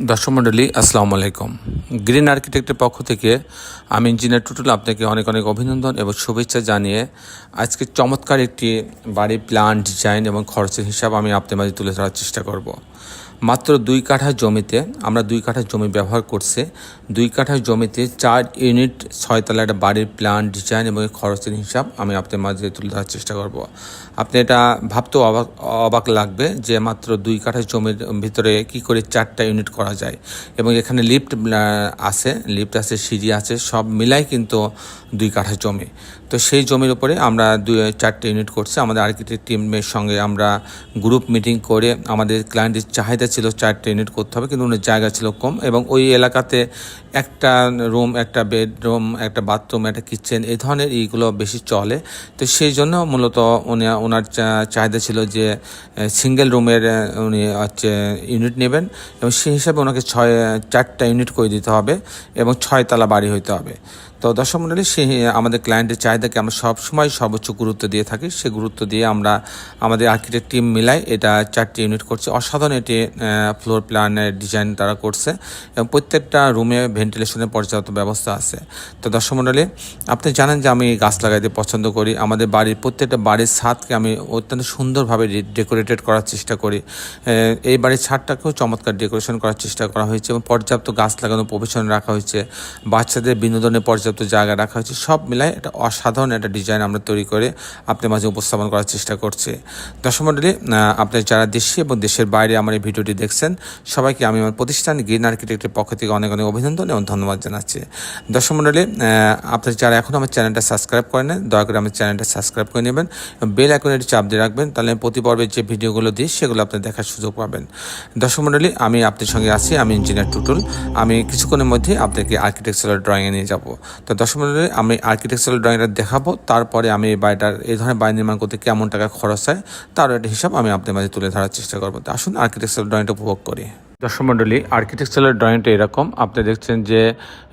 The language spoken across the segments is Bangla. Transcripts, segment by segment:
দর্শক মণ্ডলী, আসসালামু আলাইকুম। গ্রিন আর্কিটেক্টের পক্ষ থেকে আমি ইঞ্জিনিয়ার টুটুল আপনাকে অনেক অনেক অভিনন্দন এবং শুভেচ্ছা জানিয়ে আজকে চমৎকার একটি বাড়ি প্ল্যান ডিজাইন এবং খরচের হিসাব আমি আপনার মাঝে তুলে ধরার চেষ্টা করব। মাত্র দুই কাঠা জমিতে, আমরা দুই কাঠা জমি ব্যবহার করছে। দুই কাঠা জমিতে চার ইউনিট ছয়তলা একটা বাড়ির প্ল্যান ডিজাইন এবং খরচের হিসাব আমি আপনার মাঝে তুলে ধরার চেষ্টা করব। আপনি এটা ভাবতেও অবাক অবাক লাগবে যে মাত্র দুই কাঠা জমির ভিতরে কি করে চারটা ইউনিট করা যায়। এবং এখানে লিফট আছে লিফট আছে, সিঁড়ি আছে, সব মিলাই কিন্তু দুই কাঠা জমি। তো সেই জমির উপরে আমরা দুই, চারটে ইউনিট করছি। আমাদের আর্কিটেক্ট টিমের সঙ্গে আমরা গ্রুপ মিটিং করে আমাদের ক্লায়েন্টের চাহিদা ছিল চারটে ইউনিট করতে হবে কিন্তু ওনার জায়গা ছিল কম এবং ওই এলাকাতে একটা রুম একটা বেডরুম একটা বাথরুম একটা কিচেন এই ধরনের এইগুলো বেশি চলে। তো সেই জন্য মূলত উনি ওনার চাহিদা ছিল যে সিঙ্গেল রুমের উনি হচ্ছে ইউনিট নেবেন এবং সেই হিসাবে ওনাকে ছয়, চারটা ইউনিট করে দিতে হবে এবং ছয় ছয়তলা বাড়ি হইতে হবে। তো দর্শক মণ্ডলী সে আমাদের ক্লায়েন্টের চাহিদাকে আমরা সবসময় সর্বোচ্চ গুরুত্ব দিয়ে থাকি। সে গুরুত্ব দিয়ে আমরা আমাদের আর্কিটেক্ট টিম মিলাই এটা চারটি ইউনিট করছে। অসাধারণ এটি ফ্লোর প্ল্যানের ডিজাইন তারা করছে এবং প্রত্যেকটা রুমে ভেন্টিলেশনের পর্যাপ্ত ব্যবস্থা আছে। তো দর্শক মণ্ডলী আপনি জানেন যে আমি গাছ লাগাইতে পছন্দ করি। আমাদের বাড়ির প্রত্যেকটা বাড়ির ছাদকে আমি অত্যন্ত সুন্দরভাবে ডেকোরেটেড করার চেষ্টা করি। এই বাড়ির ছাদটাকেও চমৎকার ডেকোরেশন করার চেষ্টা করা হয়েছে এবং পর্যাপ্ত গাছ লাগানো প্রফেশন রাখা হয়েছে। বাচ্চাদের বিনোদনের পর্যাপ্ত জায়গা রাখা হয়েছে। সব মিলাই একটা অসাধারণ একটা ডিজাইন আমরা তৈরি করে আপনার মাঝে উপস্থাপন করার চেষ্টা করছি। দর্শক মণ্ডলী আপনি যারা দেশে এবং দেশের বাইরে আমার এই ভিডিওটি দেখছেন, সবাইকে আমি আমার প্রতিষ্ঠান গ্রিন আর্কিটেক্টের পক্ষ থেকে অনেক অনেক অভিনন্দন ধন্যবাদ জানাচ্ছি। দর্শক মণ্ডলী আহ, আপনারা যারা এখন আমার চ্যানেলটা সাবস্ক্রাইব করেন দয়া করে আমার চ্যানেলটা সাবস্ক্রাইব করে নেবেন। বেল আইকনের চাপ দিয়ে রাখবেন তাহলে প্রতি পর্বে যে ভিডিওগুলো দিই সেগুলো আপনি দেখার সুযোগ পাবেন। দর্শক মণ্ডলী আমি আপনার সঙ্গে আছি আমি ইঞ্জিনিয়ার টুটুল আমি কিছুক্ষণের মধ্যে আপনাকে আর্কিটেকচারাল ড্রয়িংয়ে নিয়ে যাব। তো দর্শক মণ্ডলী আমি আর্কিটেকচারাল ড্রয়িংটা দেখাবো তারপরে আমি এই বাড়িটার এই ধরনের বাড়ি নির্মাণ করতে কেমন টাকা খরচ হয় তার একটা হিসাব আমি আপনার মাঝে তুলে ধরার চেষ্টা করব। তো আসুন আর্কিটেকচারাল ড্রয়িংটা উপভোগ করি। দর্শক মণ্ডলী আর্কিটেকচারাল ড্রয়িংটা এরকম। আপনি দেখছেন যে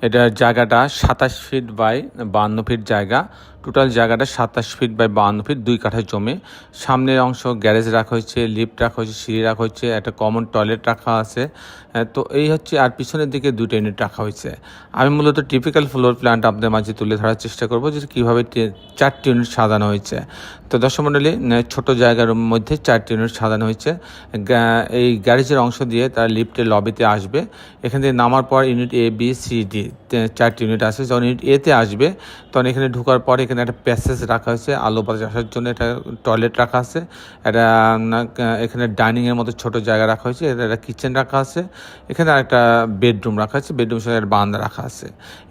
এটা জায়গাটা সাতাশ ফিট বাই বান্ন ফিট জায়গা। টোটাল জায়গাটা সাতাশ ফিট বাই বান্ন ফিট, দুই কাঠা জমি। সামনের অংশ গ্যারেজ রাখা হয়েছে, লিফট রাখা হয়েছে, সিঁড়ি রাখা হয়েছে, একটা কমন টয়লেট রাখা আছে। তো এই হচ্ছে, আর পিছনের দিকে দুটো ইউনিট রাখা হয়েছে। আমি মূলত টিপিক্যাল ফ্লোর প্ল্যানটা আপনাদের মাঝে তুলে ধরার চেষ্টা করব যে কীভাবে চারটি ইউনিট সাজানো হয়েছে। তো দর্শক মণ্ডলী ছোট জায়গার মধ্যে চারটি ইউনিট সাজানো হয়েছে। এই গ্যারেজের অংশ দিয়ে তার লিফটের লবিতে আসবে। এখান থেকে নামার পর unit A B C D চারটি ইউনিট আছে। যখন ইউনিট এতে আসবে, তখন এখানে ঢোকার পর এখানে একটা প্যাসেজ রাখা হয়েছে, আলো বাতাস আসার জন্য একটা টয়লেট রাখা আছে এটা এখানে ডাইনিংয়ের মতো ছোট জায়গা রাখা হয়েছে এটা একটা কিচেন রাখা আছে, এখানে একটা বেডরুম রাখা আছে, বেডরুম সঙ্গে একটা বারান্দা রাখা আছে।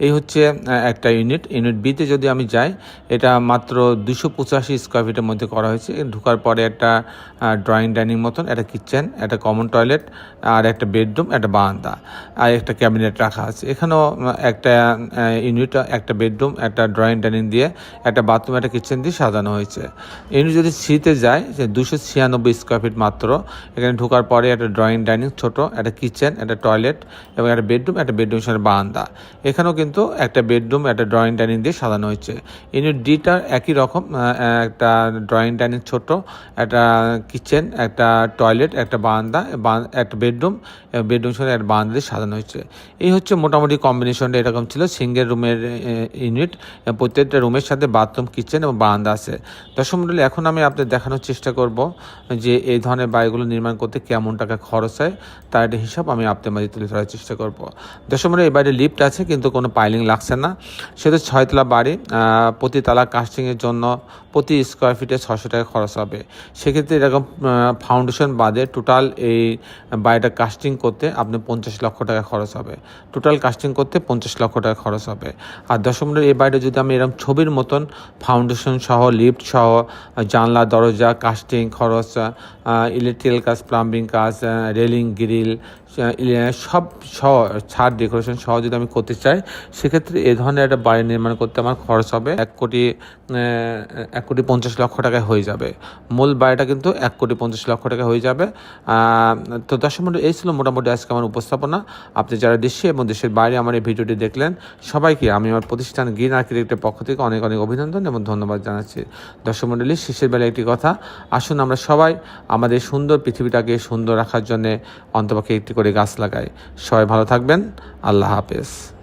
এই হচ্ছে একটা ইউনিট ইউনিট বিতে যদি আমি যাই, এটা মাত্র দুশো পঁচাশি স্কোয়ার ফিটের মধ্যে করা হয়েছে, এখানে ঢোকার পরে একটা ড্রয়িং ডাইনিং মতন, একটা কিচেন, একটা কমন টয়লেট আর একটা বেডরুম, একটা বারান্দা আর একটা ক্যাবিনেট রাখা আছে। এখানেও একটা ইউনিট, একটা বেডরুম, একটা ড্রয়িং ডাইনিং দিয়ে একটা বাথরুম, একটা কিচেন দিয়ে সাজানো হয়েছে। ইউনিট যদি সিতে যায় যে দুশো ছিয়ানব্বই স্কোয়ার ফিট মাত্র। এখানে ঢোকার পরে একটা ড্রয়িং ডাইনিং ছোট, একটা কিচেন একটা টয়লেট এবং একটা বেডরুম একটা বেডরুম সাথে বারান্দা। এখানেও কিন্তু একটা বেডরুম একটা ড্রয়িং ডাইনিং দিয়ে সাজানো হয়েছে। ইউনিট ডিটার একই রকম একটা ড্রয়িং ডাইনিং ছোট, একটা কিচেন একটা টয়লেট একটা বারান্দা একটা বেডরুম বেডরুম সাথে একটা বারান্দা দিয়ে সাজানো হয়েছে। এই হচ্ছে মোটামুটি কম্বিনেশনটা এরকম ছিল সিঙ্গেল রুমের ইউনিট প্রত্যেকটা রুমের সাথে বাথরুম, কিচেন এবং বারান্দা আছে। দর্শক মণ্ডলী এখন আমি আপনাদের দেখানোর চেষ্টা করব যে এই ধরনের বাড়িগুলো নির্মাণ করতে কেমন টাকা খরচ হয়, তার একটা হিসাব আমি আপনাদের মাঝে তুলে ধরার চেষ্টা করব। দর্শক মণ্ডলী এই বাড়িতে লিফট আছে, কিন্তু কোনো পাইলিং লাগছে না। সেটা ছয়তলা বাড়ি প্রতি তালা কাস্টিংয়ের জন্য প্রতি স্কোয়ার ফিটে ছশো টাকা খরচ হবে। সেক্ষেত্রে এরকম ফাউন্ডেশন বাদে টোটাল এই বাড়িটা কাস্টিং করতে আপনি পঞ্চাশ লক্ষ টাকা খরচ হবে। টোটাল কাস্টিং করতে পঞ্চাশ লক্ষ টাকা খরচ হবে। আর দশম এই বাড়িটা যদি আমি এরকম ছবির মতন ফাউন্ডেশন সহ লিফট সহ, জানলা, দরজা কাস্টিং খরচ ইলেকট্রিক্যাল কাজ প্লাম্বিং কাজ রেলিং গ্রিল সব সহ, ছাদ ডেকোরেশন সহ যদি আমি করতে চাই, সেক্ষেত্রে এ ধরনের একটা বাড়ি নির্মাণ করতে আমার খরচ হবে এক কোটি এক কোটি পঞ্চাশ লক্ষ টাকায় হয়ে যাবে। মূল বাড়িটা কিন্তু এক কোটি পঞ্চাশ লক্ষ টাকা হয়ে যাবে। তো দর্শক মণ্ডলী এই ছিল মোটামুটি আজকে আমার উপস্থাপনা। আপনি যারা দেশে এবং দেশের বাইরে আমার এই ভিডিওটি দেখলেন, সবাইকে আমি আমার প্রতিষ্ঠান গ্রিন আর্কিটেক্টের পক্ষ থেকে অনেক অনেক অভিনন্দন এবং ধন্যবাদ জানাচ্ছি। দর্শক মণ্ডলী শেষের বেলা একটি কথা। আসুন আমরা সবাই আমাদের সুন্দর পৃথিবীটাকে সুন্দর রাখার জন্য অন্তপক্ষে একটি করে গাছ লাগাই। সবাই ভালো থাকবেন। আল্লাহ হাফেজ।